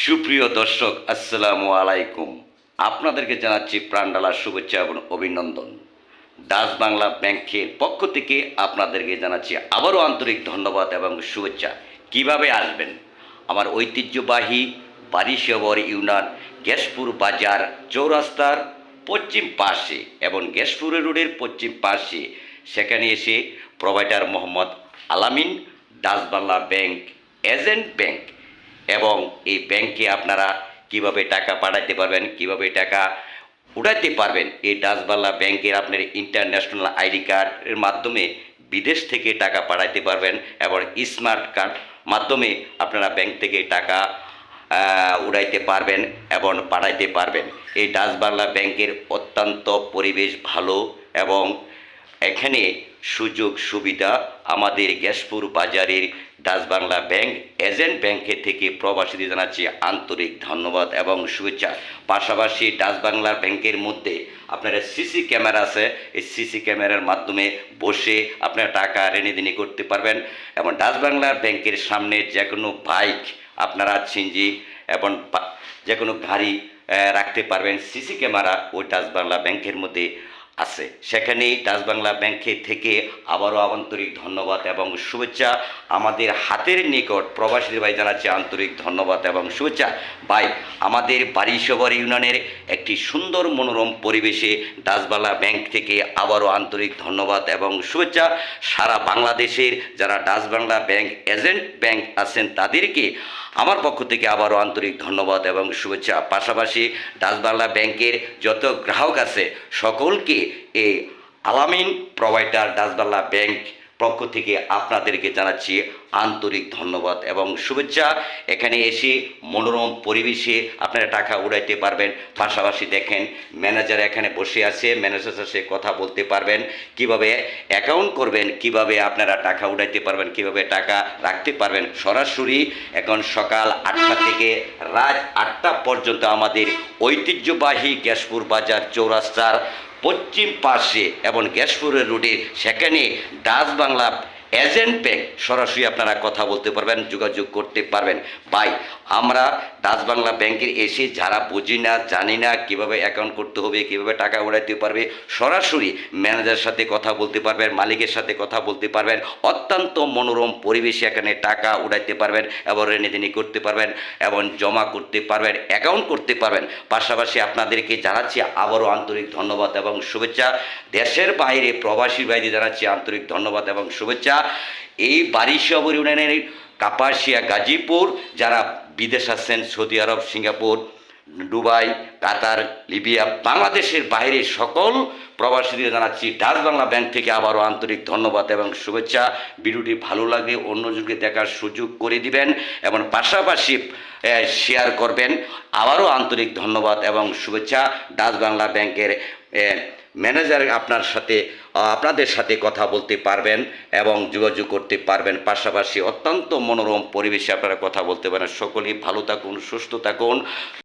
সুপ্রিয় দর্শক, আসসালামু আলাইকুম। আপনাদেরকে জানাচ্ছি প্রাণডালার শুভেচ্ছা এবং অভিনন্দন। দাস বাংলা ব্যাংকের পক্ষ থেকে আপনাদেরকে জানাচ্ছি আবারও আন্তরিক ধন্যবাদ এবং শুভেচ্ছা। কীভাবে আসবেন? আমার ঐতিহ্যবাহী বারিশবর ইউনিয়ন গ্যাসপুর বাজার চৌরাস্তার পশ্চিম পাশে এবং গ্যাসপুর রোডের পশ্চিম পাশে। সেখানে এসে provider Mohammad Alamin, Dutch Bangla Bank, agent bank এবং এই ব্যাংকে আপনারা কীভাবে টাকা পাঠাতে পারবেন, কীভাবে টাকা উঠাতে পারবেন, এই ডাচবাংলা ব্যাংকের আপনার ইন্টারন্যাশনাল আইডি কার্ডের মাধ্যমে বিদেশ থেকে টাকা পাঠাতে পারবেন এবং স্মার্ট কার্ড মাধ্যমে আপনারা ব্যাংক থেকে টাকা উড়াইতে পারবেন এবং পাঠাইতে পারবেন। এই ডাচবাংলা ব্যাংকের অত্যন্ত পরিবেশ ভালো এবং এখানে সুযোগ সুবিধা আমাদের গ্যাসপুর বাজারের ডাচবাংলা ব্যাংক এজেন্ট ব্যাংকের থেকে প্রবাসীদের জানাচ্ছি আন্তরিক ধন্যবাদ এবং শুভেচ্ছা। পাশাপাশি ডাচবাংলা ব্যাংকের মধ্যে আপনার সিসি ক্যামেরা আছে, এই সিসি ক্যামেরার মাধ্যমে বসে আপনারা টাকা লেনদেনি করতে পারবেন এবং ডাচবাংলা ব্যাংকের সামনে যে কোনো বাইক আপনারা ছিঞ্জি এবং যে কোনো গাড়ি রাখতে পারবেন। সিসি ক্যামেরা ওই ডাচবাংলা ব্যাংকের মধ্যে আছে। সেখানেই ডাচবাংলা ব্যাংকের থেকে আবারও আন্তরিক ধন্যবাদ এবং শুভেচ্ছা। আমাদের হাতের নিকট প্রবাসীদের ভাই জানাচ্ছি আন্তরিক ধন্যবাদ এবং শুভেচ্ছা। ভাই, আমাদের বাড়িসবর ইউনিয়নের একটি সুন্দর মনোরম পরিবেশে ডাচবাংলা ব্যাংক থেকে আবারও আন্তরিক ধন্যবাদ এবং শুভেচ্ছা। সারা বাংলাদেশের যারা ডাচবাংলা ব্যাংক এজেন্ট ব্যাংক আছেন, তাদেরকে আমার পক্ষ থেকে আবারও আন্তরিক ধন্যবাদ এবং শুভেচ্ছা। পাশাপাশি ডাচবাংলা ব্যাংকের যত গ্রাহক আছে, সকলকে এই আলামিন প্রোভাইডার ডাচবাংলা ব্যাংক পক্ষ থেকে আপনাদেরকে জানাচ্ছি আন্তরিক ধন্যবাদ এবং শুভেচ্ছা। এখানে এসে মনোরম পরিবেশে আপনারা টাকা উড়াইতে পারবেন। পাশাপাশি দেখেন ম্যানেজার এখানে বসে আছে ম্যানেজার সাথে কথা বলতে পারবেন। কীভাবে অ্যাকাউন্ট করবেন, কীভাবে আপনারা টাকা উড়াইতে পারবেন, কীভাবে টাকা রাখতে পারবেন, সরাসরি এখন সকাল আটটা থেকে রাত আটটা পর্যন্ত আমাদের ঐতিহ্যবাহী গ্যাসপুর বাজার চৌরাস্তার পশ্চিম পাশে এবং গ্যাসপুরের রুটে সেখানে ডাচ বাংলা এজেন্ট ব্যাংক সরাসরি আপনারা কথা বলতে পারবেন, যোগাযোগ করতে পারবেন। ভাই, আমরা ডাচ বাংলা ব্যাংকের এসে যারা বুঝি না, জানি না কীভাবে অ্যাকাউন্ট করতে হবে, কীভাবে টাকা উড়াইতে পারবে, সরাসরি ম্যানেজারের সাথে কথা বলতে পারবেন, মালিকের সাথে কথা বলতে পারবেন, অত্যন্ত মনোরম পরিবেশে এখানে টাকা উড়াইতে পারবেন এবং লেনদেনি করতে পারবেন এবং জমা করতে পারবেন অ্যাকাউন্ট করতে পারবেন। পাশাপাশি আপনাদেরকে জানাচ্ছি আবারও আন্তরিক ধন্যবাদ এবং শুভেচ্ছা। দেশের বাইরে, প্রবাসী বাইরে জানাচ্ছি আন্তরিক ধন্যবাদ এবং শুভেচ্ছা। এই বারিশবর ইউনিয়নের কাপাসিয়া, গাজীপুর, যারা বিদেশ আছেন Saudi Arabia, Singapore, Dubai, Qatar, Libya, বাংলাদেশের বাইরে সকল প্রবাসীদের জানাচ্ছি, ডাচ বাংলা ব্যাংক থেকে আবারও আন্তরিক ধন্যবাদ এবং শুভেচ্ছা। ভিডিওটি ভালো লাগে অন্যজনকে দেখার সুযোগ করে দিবেন এবং পাশাপাশি শেয়ার করবেন। আবারও আন্তরিক ধন্যবাদ এবং শুভেচ্ছা। ডাচ বাংলা ব্যাংকের ম্যানেজার আপনার সাথে, আপনাদের সাথে কথা বলতে পারবেন এবং যোগাযোগ করতে পারবেন। পাশাপাশি অত্যন্ত মনোরম পরিবেশে আপনারা কথা বলতে পারেন। সকলেই ভালো থাকুন, সুস্থ থাকুন।